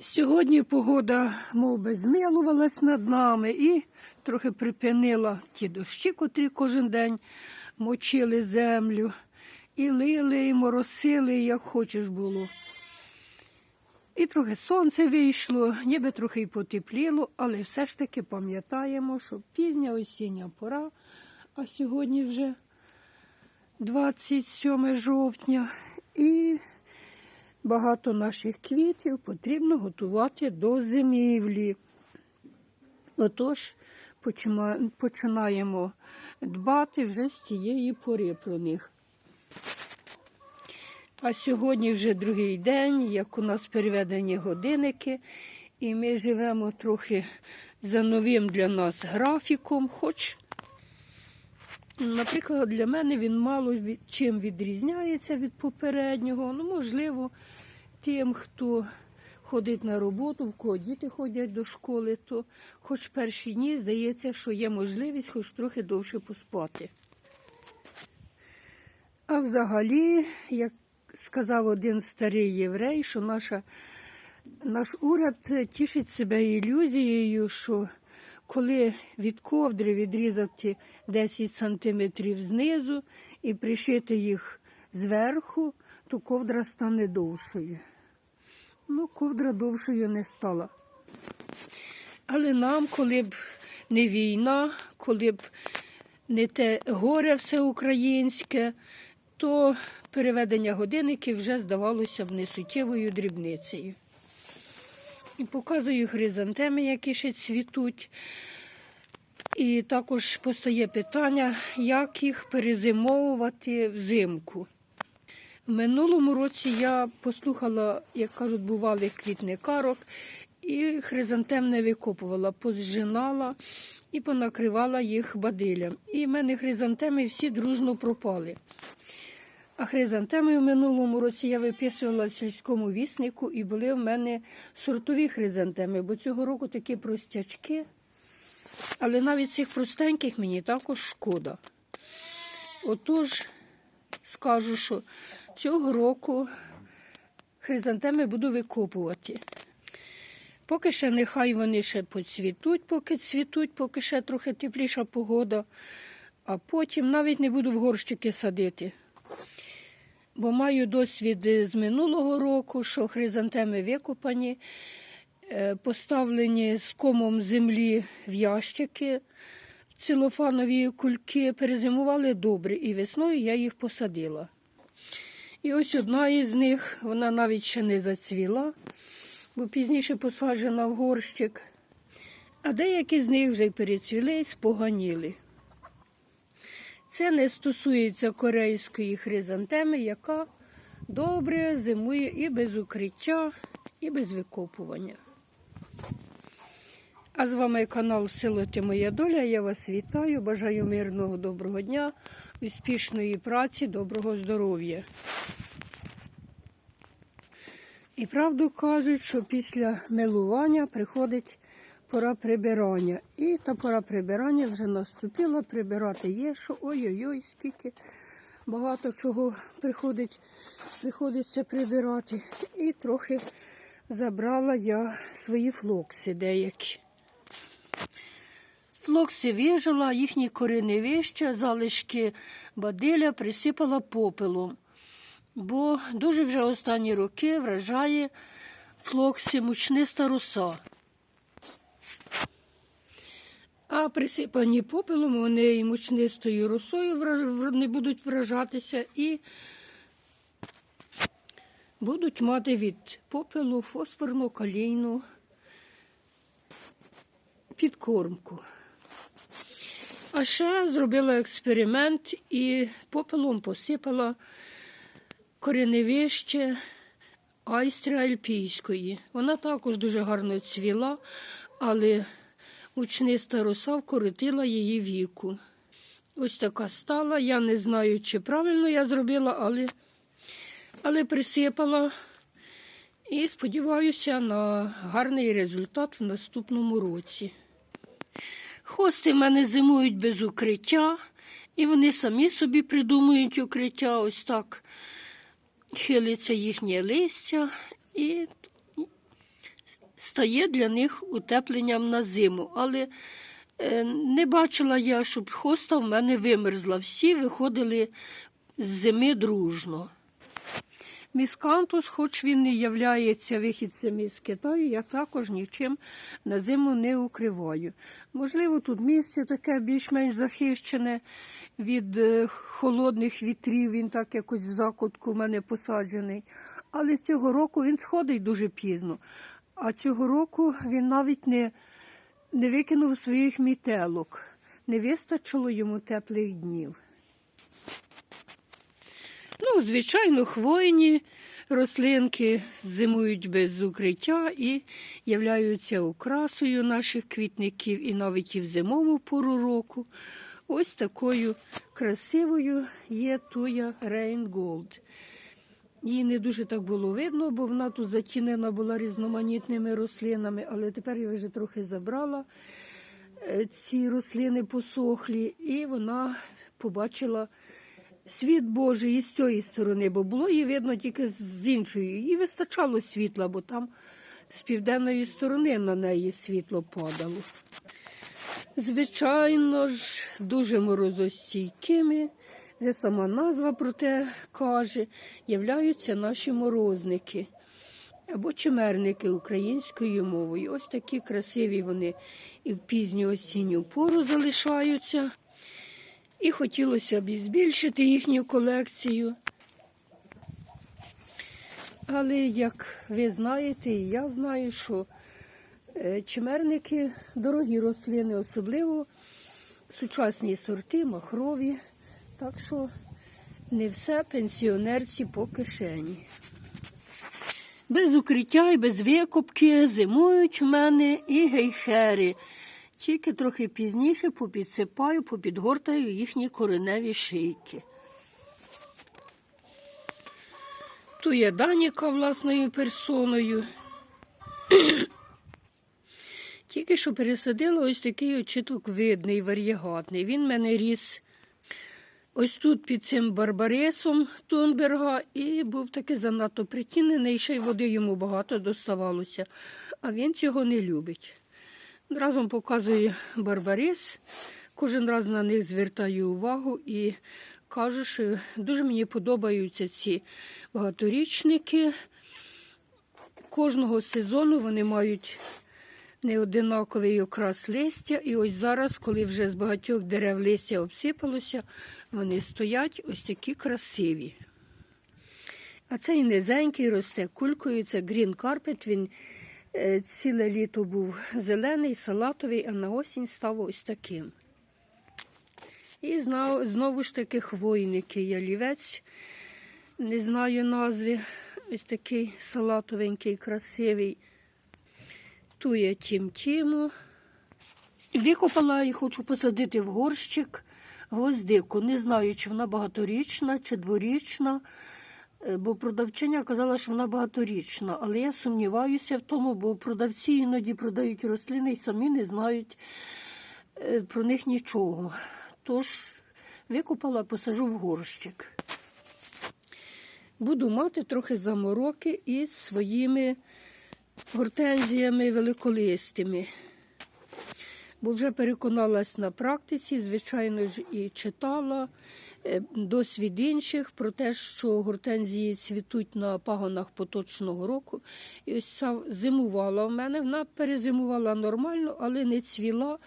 Сьогодні погода мов би, змилувалась над нами і трохи припинила ті дощі, котрі кожен день мочили землю. І лили, і моросили, як хочеш було. І трохи сонце вийшло, ніби трохи й потепліло, але все ж таки пам'ятаємо, що пізня осіння пора, а сьогодні вже 27 жовтня, і багато наших квітів потрібно готувати до зимівлі. Отож, починаємо дбати вже з цієї пори про них. А сьогодні вже другий день, як у нас переведені годинники, і ми живемо трохи за новим для нас графіком, хоч, наприклад, для мене він мало від, чим відрізняється від попереднього. Ну, можливо, тим, хто ходить на роботу, в кого діти ходять до школи, то хоч перші дні здається, що є можливість хоч трохи довше поспати. А взагалі, як сказав один старий єврей, що наша, наш уряд тішить себе ілюзією, що коли від ковдри відрізати 10 сантиметрів знизу і пришити їх зверху, то ковдра стане довшою. Ну, ковдра довшою не стала. Але нам, коли б не війна, коли б не те горе всеукраїнське, то переведення годинників вже здавалося б несуттєвою дрібницею. І показую хризантеми, які ще цвітуть. І також постає питання, як їх перезимовувати взимку. В минулому році я послухала, як кажуть, бувалих квітникарок, і хризантем не викопувала, позжинала і понакривала їх бадилям. І в мене хризантеми всі дружно пропали. А хризантеми в минулому році я виписувала в сільському віснику, і були в мене сортові хризантеми, бо цього року такі простячки. Але навіть цих простеньких мені також шкода. Отож, скажу, що цього року хризантеми буду викопувати. Поки ще нехай вони ще поцвітуть, поки цвітуть, поки ще трохи тепліша погода, а потім навіть не буду в горщики садити. Бо маю досвід з минулого року, що хризантеми викопані, е, поставлені з комом землі в ящики, цілофанові кульки, перезимували добре, і весною я їх посадила. І ось одна із них, вона навіть ще не зацвіла, бо пізніше посаджена в горщик. А деякі з них вже й перецвіли споганіли. Це не стосується корейської хризантеми, яка добре зимує і без укриття, і без викопування. А з вами канал Село Ти Моя Доля. Я вас вітаю. Бажаю мирного доброго дня, успішної праці, доброго здоров'я. І правду кажуть, що після милування приходить пора прибирання. І та пора прибирання вже наступила. Прибирати є, що ой-ой-ой, скільки багато чого приходить, приходиться прибирати. І трохи забрала я свої флокси деякі. Флокси вижила, їхні корини вище, залишки бадиля присипала попелом. Бо дуже вже останні роки вражає флоксі мучниста роса. А присипані попелом вони і мучнистою росою не будуть вражатися і будуть мати від попелу фосфорну калійну підкормку. А ще зробила експеримент і попелом посипала кореневище айстри альпійської. Вона також дуже гарно цвіла, але мучниста роса вкоротила її віку. Ось така стала. Я не знаю, чи правильно я зробила, але, але присипала. І сподіваюся на гарний результат в наступному році. Хости в мене зимують без укриття, і вони самі собі придумують укриття. Ось так хилиться їхнє листя, і стає для них утепленням на зиму. Але е, не бачила я, щоб хоста в мене вимерзла. Всі виходили з зими дружно. Міскантус, хоч він і являється вихідцем із Китаю, я також нічим на зиму не укриваю. Можливо, тут місце таке більш-менш захищене від е, холодних вітрів, він так якось в закутку в мене посаджений. Але цього року він сходить дуже пізно. А цього року він навіть не, не викинув своїх мітелок. Не вистачило йому теплих днів. Ну, звичайно, хвойні рослинки зимують без укриття і являються окрасою наших квітників і навіть і в зимову пору року. Ось такою красивою є туя Рейнголд. Її не дуже так було видно, бо вона тут затінена була різноманітними рослинами, але тепер я вже трохи забрала е, ці рослини посохлі, і вона побачила світ Божий і з цієї сторони, бо було її видно тільки з іншої. Їй вистачало світла, бо там з південної сторони на неї світло падало. Звичайно ж, дуже морозостійкими, вже сама назва про те каже, являються наші морозники або чимерники українською мовою. Ось такі красиві вони і в пізню осінню пору залишаються. І хотілося б і збільшити їхню колекцію. Але як ви знаєте, і я знаю, що е, чимерники дорогі рослини, особливо сучасні сорти, махрові. Так що не все пенсіонерці по кишені. Без укриття і без викопки зимують в мене і гейхери. Тільки трохи пізніше попідсипаю, попідгортаю їхні кореневі шийки. Ту є Даніка власною персоною. Тільки що пересадила ось такий очіток видний, вар'єгатний. Він в мене ріс ось тут під цим барбарисом Тунберга і був таки занадто притінений, ще й води йому багато доставалося, а він цього не любить. Разом показую барбарис, кожен раз на них звертаю увагу і кажу, що дуже мені подобаються ці багаторічники. Кожного сезону вони мають неодинаковий окрас листя. І ось зараз, коли вже з багатьох дерев листя обсипалося, вони стоять ось такі красиві. А цей низенький росте кулькою, це Green Carpet, він е, ціле літо був зелений, салатовий, а на осінь став ось таким. І знов, знову ж таки хвойники, ялівець, не знаю назви, ось такий салатовенький, красивий. Ту є тім-тіму. Викопала і хочу посадити в горщик гвоздику. Не знаю, чи вона багаторічна, чи дворічна, е, бо продавчиня казала, що вона багаторічна. Але я сумніваюся в тому, бо продавці іноді продають рослини і самі не знають е, про них нічого. Тож викопала, посажу в горщик. Буду мати трохи замороки із своїми гортензіями великолистими. Бо вже переконалась на практиці, звичайно ж, і читала е, досвід інших про те, що гортензії цвітуть на пагонах поточного року. І ось зимувала в мене. Вона перезимувала нормально, але не цвіла.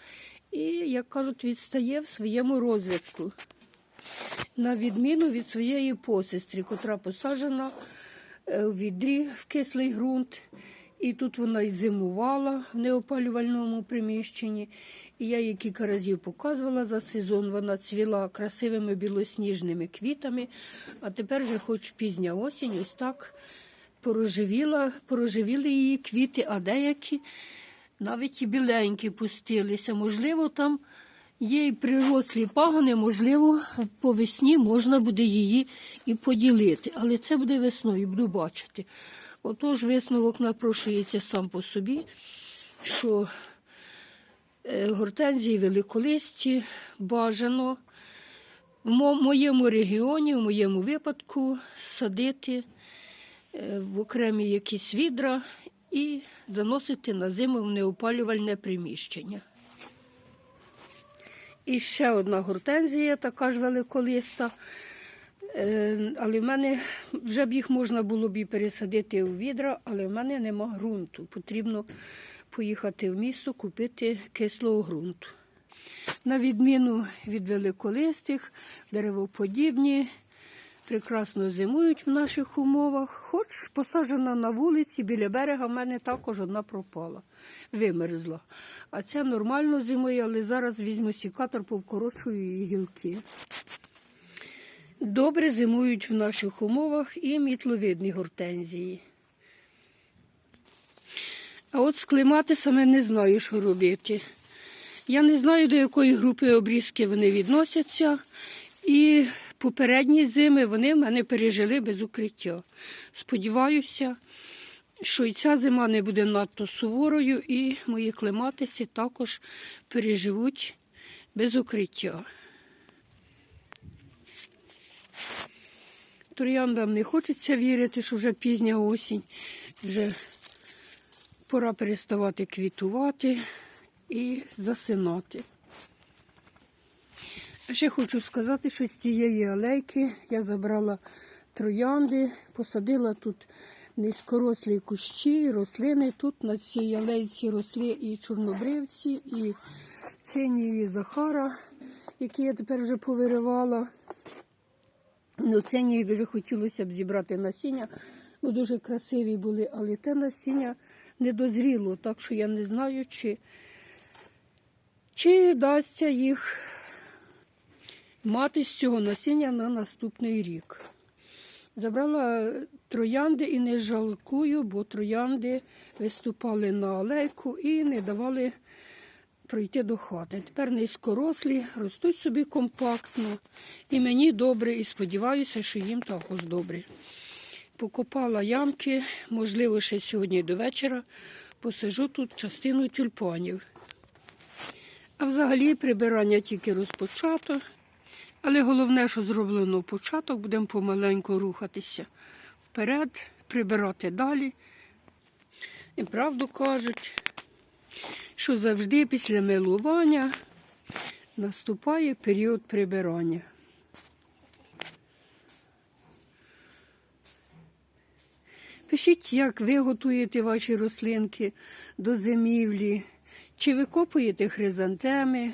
І, як кажуть, відстає в своєму розвитку. На відміну від своєї посестри, котра посаджена е, в відрі в кислий ґрунт. І тут вона і зимувала в неопалювальному приміщенні. І я їй кілька разів показувала за сезон. Вона цвіла красивими білосніжними квітами. А тепер вже хоч пізня осінь, ось так порожевіла, порожевіли її квіти, а деякі навіть і біленькі пустилися. Можливо, там є і прирослі пагони, можливо, по весні можна буде її і поділити. Але це буде весною, буду бачити. Отож, висновок напрошується сам по собі, що е, гортензії великолисті бажано в моєму регіоні, в моєму випадку, садити е, в окремі якісь відра і заносити на зиму в неопалювальне приміщення. І ще одна гортензія, така ж великолиста. Е, Але в мене вже б їх можна було б і пересадити у відра, але в мене нема ґрунту. Потрібно поїхати в місто купити кислого ґрунту. На відміну від великолистих, деревоподібні, прекрасно зимують в наших умовах. Хоч посаджена на вулиці біля берега, в мене також одна пропала, вимерзла. А ця нормально зимує, але зараз візьму сікатор, повкорочую її гілки. Добре зимують в наших умовах і мітловидні гортензії. А от з клематисами не знаю, що робити. Я не знаю, до якої групи обрізки вони відносяться. І попередні зими вони в мене пережили без укриття. Сподіваюся, що і ця зима не буде надто суворою, і мої клематиси також переживуть без укриття. Трояндам не хочеться вірити, що вже пізня осінь, вже пора переставати квітувати і засинати. Ще хочу сказати, що з цієї алейки я забрала троянди, посадила тут низькорослі кущі, рослини. Тут на цій алейці росли і чорнобривці, і цинії Захара, які я тепер вже повиривала. Ну, цинії дуже хотілося б зібрати насіння, бо дуже красиві були, але те насіння не дозріло, так що я не знаю, чи, чи вдасться їх мати з цього насіння на наступний рік. Забрала троянди і не жалкую, бо троянди виступали на алейку і не давали пройти до хати. Тепер низькорослі, ростуть собі компактно. І мені добре, і сподіваюся, що їм також добре. Покопала ямки, можливо, ще сьогодні до вечора посажу тут частину тюльпанів. А взагалі прибирання тільки розпочато. Але головне, що зроблено початок, будемо помаленьку рухатися вперед, прибирати далі. І правду кажуть, що завжди після милування наступає період прибирання. Пишіть, як ви готуєте ваші рослинки до зимівлі, чи викопуєте хризантеми,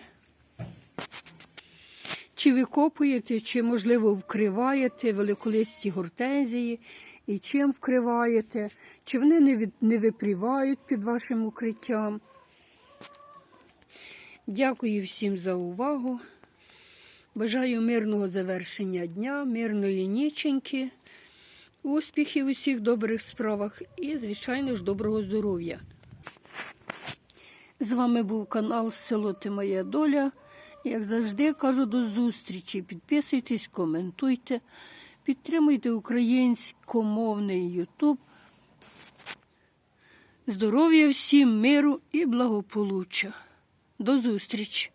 чи викопуєте, чи, можливо, вкриваєте великолисті гортензії, і чим вкриваєте, чи вони не, від, не випрівають під вашим укриттям. Дякую всім за увагу. Бажаю мирного завершення дня, мирної ніченьки, успіхів у всіх добрих справах і, звичайно ж, доброго здоров'я. З вами був канал Село Ти Моя Доля. Як завжди, кажу до зустрічі. Підписуйтесь, коментуйте, підтримуйте українськомовний Ютуб. Здоров'я всім, миру і благополуччя. До зустрічі!